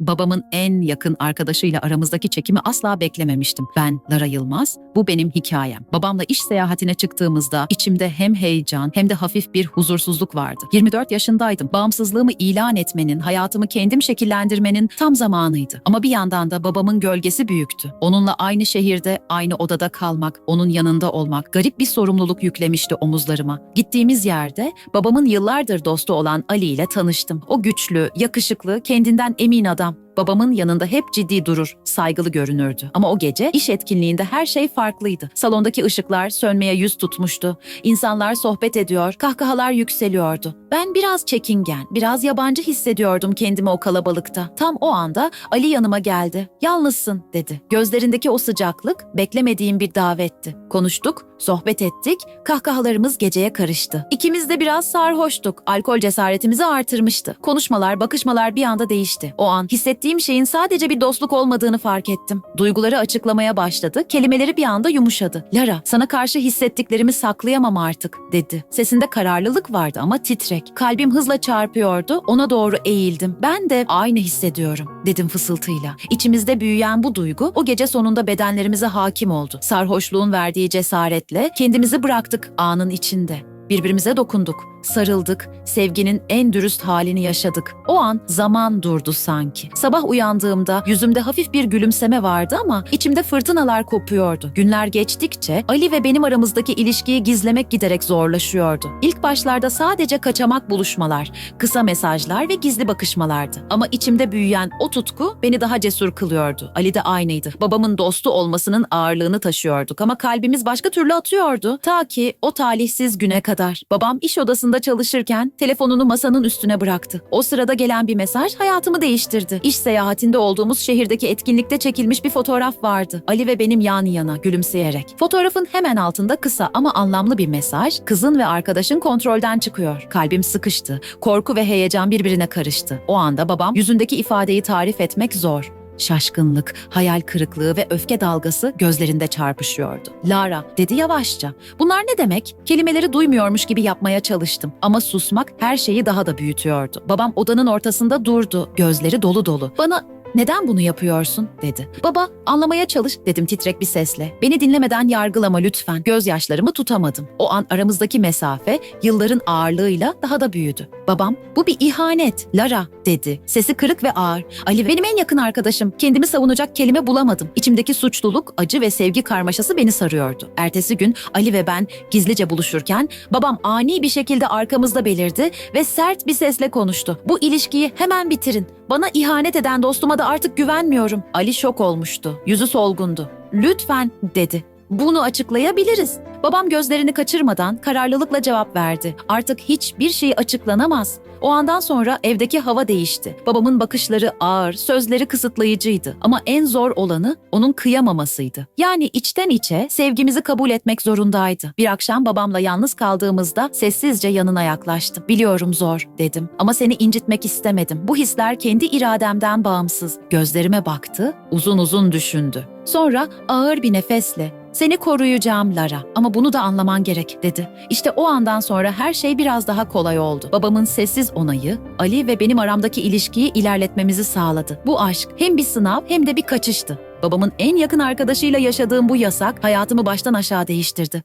Babamın en yakın arkadaşıyla aramızdaki çekimi asla beklememiştim. Ben Lara Yılmaz, bu benim hikayem. Babamla iş seyahatine çıktığımızda içimde hem heyecan hem de hafif bir huzursuzluk vardı. 24 yaşındaydım. Bağımsızlığımı ilan etmenin, hayatımı kendim şekillendirmenin tam zamanıydı. Ama bir yandan da babamın gölgesi büyüktü. Onunla aynı şehirde, aynı odada kalmak, onun yanında olmak garip bir sorumluluk yüklemişti omuzlarıma. Gittiğimiz yerde babamın yıllardır dostu olan Ali ile tanıştım. O güçlü, yakışıklı, kendinden emin adam. wisdom. Babamın yanında hep ciddi durur, saygılı görünürdü. Ama o gece iş etkinliğinde her şey farklıydı. Salondaki ışıklar sönmeye yüz tutmuştu. İnsanlar sohbet ediyor, kahkahalar yükseliyordu. Ben biraz çekingen, biraz yabancı hissediyordum kendimi o kalabalıkta. Tam o anda Ali yanıma geldi. Yalnızsın dedi. Gözlerindeki o sıcaklık beklemediğim bir davetti. Konuştuk, sohbet ettik, kahkahalarımız geceye karıştı. İkimiz de biraz sarhoştuk. Alkol cesaretimizi artırmıştı. Konuşmalar, bakışmalar bir anda değişti. O an hissettiğim şeyin sadece bir dostluk olmadığını fark ettim. Duyguları açıklamaya başladı, kelimeleri bir anda yumuşadı. Lara, sana karşı hissettiklerimi saklayamam artık, dedi. Sesinde kararlılık vardı ama titrek. Kalbim hızla çarpıyordu, ona doğru eğildim. Ben de aynı hissediyorum, dedim fısıltıyla. İçimizde büyüyen bu duygu o gece sonunda bedenlerimize hakim oldu. Sarhoşluğun verdiği cesaretle kendimizi bıraktık anın içinde. Birbirimize dokunduk, sarıldık, sevginin en dürüst halini yaşadık. O an zaman durdu sanki. Sabah uyandığımda yüzümde hafif bir gülümseme vardı ama içimde fırtınalar kopuyordu. Günler geçtikçe Ali ve benim aramızdaki ilişkiyi gizlemek giderek zorlaşıyordu. İlk başlarda sadece kaçamak buluşmalar, kısa mesajlar ve gizli bakışmalardı. Ama içimde büyüyen o tutku beni daha cesur kılıyordu. Ali de aynıydı. Babamın dostu olmasının ağırlığını taşıyorduk ama kalbimiz başka türlü atıyordu. Ta ki o talihsiz güne kadar. Babam iş odasında çalışırken telefonunu masanın üstüne bıraktı. O sırada gelen bir mesaj hayatımı değiştirdi. İş seyahatinde olduğumuz şehirdeki etkinlikte çekilmiş bir fotoğraf vardı. Ali ve benim yan yana gülümseyerek. Fotoğrafın hemen altında kısa ama anlamlı bir mesaj. Kızın ve arkadaşın kontrolden çıkıyor. Kalbim sıkıştı. Korku ve heyecan birbirine karıştı. O anda babam yüzündeki ifadeyi tarif etmek zor. Şaşkınlık, hayal kırıklığı ve öfke dalgası gözlerinde çarpışıyordu. Lara dedi yavaşça. Bunlar ne demek? Kelimeleri duymuyormuş gibi yapmaya çalıştım ama susmak her şeyi daha da büyütüyordu. Babam odanın ortasında durdu, gözleri dolu dolu. Bana neden bunu yapıyorsun dedi. Baba anlamaya çalış dedim titrek bir sesle. Beni dinlemeden yargılama lütfen. Gözyaşlarımı tutamadım. O an aramızdaki mesafe yılların ağırlığıyla daha da büyüdü. Babam bu bir ihanet Lara dedi. Sesi kırık ve ağır. Ali benim en yakın arkadaşım. Kendimi savunacak kelime bulamadım. İçimdeki suçluluk, acı ve sevgi karmaşası beni sarıyordu. Ertesi gün Ali ve ben gizlice buluşurken babam ani bir şekilde arkamızda belirdi ve sert bir sesle konuştu. Bu ilişkiyi hemen bitirin. Bana ihanet eden dostuma da artık güvenmiyorum. Ali şok olmuştu. Yüzü solgundu. Lütfen dedi. Bunu açıklayabiliriz. Babam gözlerini kaçırmadan kararlılıkla cevap verdi. Artık hiçbir şey açıklanamaz. O andan sonra evdeki hava değişti. Babamın bakışları ağır, sözleri kısıtlayıcıydı. Ama en zor olanı onun kıyamamasıydı. Yani içten içe sevgimizi kabul etmek zorundaydı. Bir akşam babamla yalnız kaldığımızda sessizce yanına yaklaştım. Biliyorum zor dedim ama seni incitmek istemedim. Bu hisler kendi irademden bağımsız. Gözlerime baktı, uzun uzun düşündü. Sonra ağır bir nefesle seni koruyacağım Lara ama bunu da anlaman gerek dedi. İşte o andan sonra her şey biraz daha kolay oldu. Babamın sessiz onayı Ali ve benim aramdaki ilişkiyi ilerletmemizi sağladı. Bu aşk hem bir sınav hem de bir kaçıştı. Babamın en yakın arkadaşıyla yaşadığım bu yasak hayatımı baştan aşağı değiştirdi.